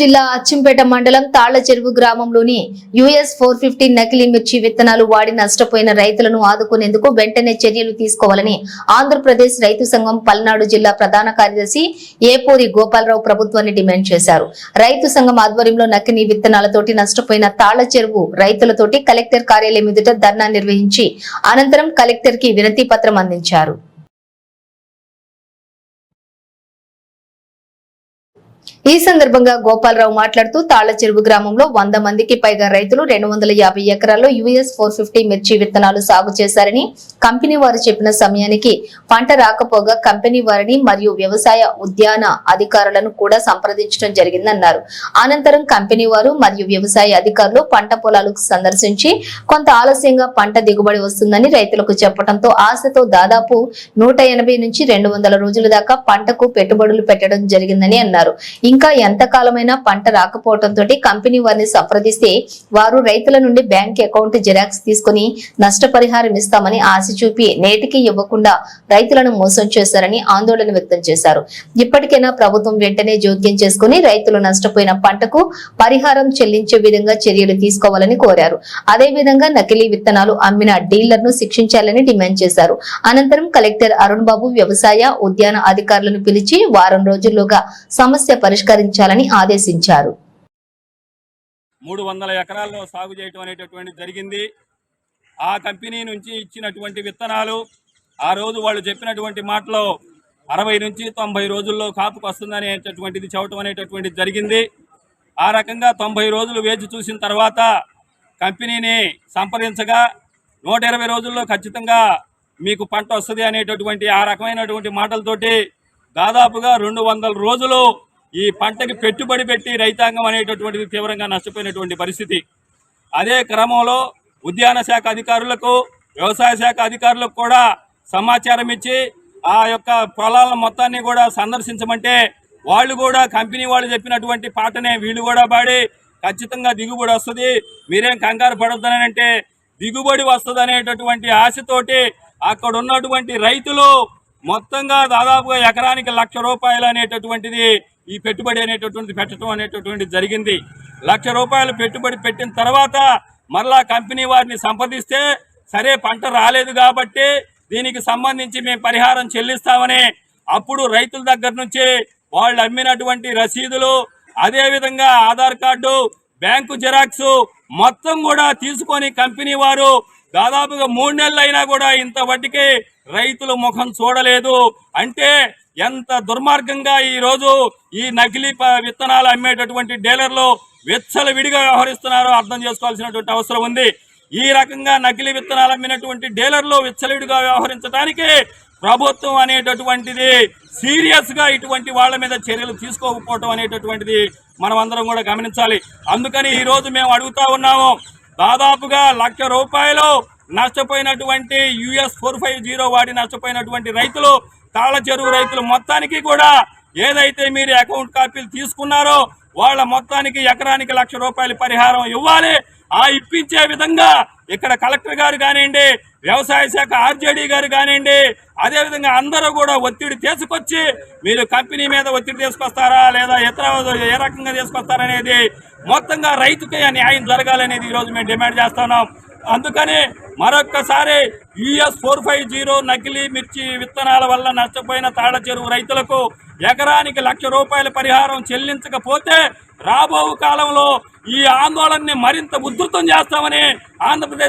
జిల్లా అచ్చంపేట మండలం తాళ్ళ చెరువు గ్రామంలోని యుఎస్ ఫోర్ ఫిఫ్టీ నకిలీ మిర్చి విత్తనాలు వాడి నష్టపోయిన రైతులను ఆదుకునేందుకు వెంటనే చర్యలు తీసుకోవాలని ఆంధ్రప్రదేశ్ రైతు సంఘం పల్నాడు జిల్లా ప్రధాన కార్యదర్శి ఏపూరి గోపాలరావు ప్రభుత్వాన్ని డిమాండ్ చేశారు. రైతు సంఘం ఆధ్వర్యంలో నకిలీ విత్తనాలతోటి నష్టపోయిన తాళ్ళ చెరువు రైతులతోటి కలెక్టర్ కార్యాలయం ఎదుట ధర్నా నిర్వహించి అనంతరం కలెక్టర్కి వినతి పత్రం అందించారు. ఈ సందర్భంగా గోపాలరావు మాట్లాడుతూ తాళ్ళ చెరువు గ్రామంలో వంద మందికి పైగా రైతులు రెండు వందల యాభై ఎకరాల్లో యుఎస్ ఫోర్ ఫిఫ్టీ మిర్చి విత్తనాలు సాగు చేశారని కంపెనీ వారు చెప్పిన సమయానికి పంట రాకపోగా కంపెనీ వారిని మరియు వ్యవసాయ ఉద్యాన అధికారులను కూడా సంప్రదించడం జరిగిందన్నారు. అనంతరం కంపెనీ వారు మరియు వ్యవసాయ అధికారులు పంట పొలాలకు సందర్శించి కొంత ఆలస్యంగా పంట దిగుబడి వస్తుందని రైతులకు చెప్పడంతో ఆశతో దాదాపు నూట ఎనభై నుంచి రెండు వందల రోజుల దాకా పంటకు పెట్టుబడులు పెట్టడం జరిగిందని అన్నారు. ఇంకా ఎంతకాలమైనా పంట రాకపోవడంతో కంపెనీ వారిని సంప్రదిస్తే వారు రైతుల నుండి బ్యాంక్ అకౌంట్ జిరాక్స్ తీసుకుని నష్టపరిహారం ఇస్తామని ఆశ చూపి నేటికి ఇవ్వకుండా రైతులను మోసం చేశారని ఆందోళన వ్యక్తం చేశారు. ఇప్పటికైనా ప్రభుత్వం వెంటనే జోక్యం చేసుకుని రైతులు నష్టపోయిన పంటకు పరిహారం చెల్లించే విధంగా చర్యలు తీసుకోవాలని కోరారు. అదేవిధంగా నకిలీ విత్తనాలు అమ్మిన డీలర్ను శిక్షించాలని డిమాండ్ చేశారు. అనంతరం కలెక్టర్ అరుణ్ బాబు వ్యవసాయ ఉద్యాన అధికారులను పిలిచి వారం రోజుల్లోగా సమస్య పరిష్కారం పరిష్కరించాలని ఆదేశించారు. మూడు వందల ఎకరాల్లో సాగు చేయటం అనేటటువంటి జరిగింది. ఆ కంపెనీ నుంచి ఇచ్చినటువంటి విత్తనాలు ఆ రోజు వాళ్ళు చెప్పినటువంటి మాటలో అరవై నుంచి తొంభై రోజుల్లో కాపుకు వస్తుందనేటటువంటిది చెప్పటం అనేటటువంటిది జరిగింది. ఆ రకంగా తొంభై రోజులు వేచి చూసిన తర్వాత కంపెనీని సంప్రదించగా నూట ఇరవై రోజుల్లో ఖచ్చితంగా మీకు పంట వస్తుంది అనేటటువంటి ఆ రకమైనటువంటి మాటలతోటి దాదాపుగా రెండు వందల రోజులు ఈ పంటకి పెట్టుబడి పెట్టి రైతాంగం అనేటటువంటిది తీవ్రంగా నష్టపోయినటువంటి పరిస్థితి. అదే క్రమంలో ఉద్యాన శాఖ అధికారులకు వ్యవసాయ శాఖ అధికారులకు కూడా సమాచారం ఇచ్చి ఆ యొక్క పొలాల మొత్తాన్ని కూడా సందర్శించమంటే వాళ్ళు కూడా కంపెనీ వాళ్ళు చెప్పినటువంటి పాటనే వీళ్ళు కూడా పాడి ఖచ్చితంగా దిగుబడి వస్తుంది. మీరేం కంగారు పడొద్దని అంటే దిగుబడి వస్తుంది అనేటటువంటి ఆశతోటి అక్కడ ఉన్నటువంటి రైతులు మొత్తంగా దాదాపుగా ఎకరానికి లక్ష రూపాయలు అనేటటువంటిది ఈ పెట్టుబడి అనేటటువంటిది పెట్టడం అనేటటువంటిది జరిగింది. లక్ష రూపాయలు పెట్టుబడి పెట్టిన తర్వాత మరలా కంపెనీ వారిని సంప్రదిస్తే సరే పంట రాలేదు కాబట్టి దీనికి సంబంధించి మేము పరిహారం చెల్లిస్తామని అప్పుడు రైతుల దగ్గర నుంచి వాళ్ళు అమ్మినటువంటి రసీదులు అదేవిధంగా ఆధార్ కార్డు బ్యాంకు జిరాక్స్ మొత్తం కూడా తీసుకొని కంపెనీ వారు దాదాపుగా మూడు నెలలు అయినా కూడా ఇంత వడ్డీకి రైతుల ముఖం చూడలేదు. అంటే ఎంత దుర్మార్గంగా ఈరోజు ఈ నకిలీ ప- విత్తనాలు అమ్మేటటువంటి డీలర్లు విచ్చల విడిగా వ్యవహరిస్తున్నారో అర్థం చేసుకోవాల్సినటువంటి అవసరం ఉంది. ఈ రకంగా నకిలీ విత్తనాలు అమ్మినటువంటి డీలర్లు విచ్చలవిడిగా వ్యవహరించడానికి ప్రభుత్వం అనేటటువంటిది సీరియస్గా ఇటువంటి వాళ్ళ మీద చర్యలు తీసుకోకపోవటం అనేటటువంటిది మనం అందరం కూడా గమనించాలి. అందుకని ఈరోజు మేము అడుగుతా ఉన్నాము దాదాపుగా లక్ష రూపాయలు నష్టపోయినటువంటి యుఎస్ ఫోర్ ఫైవ్ జీరో వాడి నష్టపోయినటువంటి రైతులు తాళ చెరువు రైతులు మొత్తానికి కూడా ఏదైతే మీరు అకౌంట్ కాపీలు తీసుకున్నారో వాళ్ళ మొత్తానికి ఎకరానికి లక్ష రూపాయల పరిహారం ఇవ్వాలి. ఆ ఇప్పించే విధంగా ఇక్కడ కలెక్టర్ గారు కానివ్వండి వ్యవసాయ శాఖ ఆర్జేడీ గారు కానివ్వండి అదేవిధంగా అందరూ కూడా ఒత్తిడి తీసుకొచ్చి మీరు కంపెనీ మీద ఒత్తిడి తీసుకొస్తారా లేదా ఇతర ఏ రకంగా తీసుకొస్తారనేది మొత్తంగా రైతుకే న్యాయం జరగాలనేది ఈరోజు మేము డిమాండ్ చేస్తున్నాం. అందుకని మరొక్కసారి యుఎస్ ఫోర్ ఫైవ్ జీరో నకిలీ మిర్చి విత్తనాల వల్ల నష్టపోయిన తాళ చెరువు రైతులకు ఎకరానికి లక్ష రూపాయల పరిహారం చెల్లించకపోతే రాబో కాలంలో ఈ ఆందోళనని మరింత ఉధృతం చేస్తామని ఆంధ్రప్రదేశ్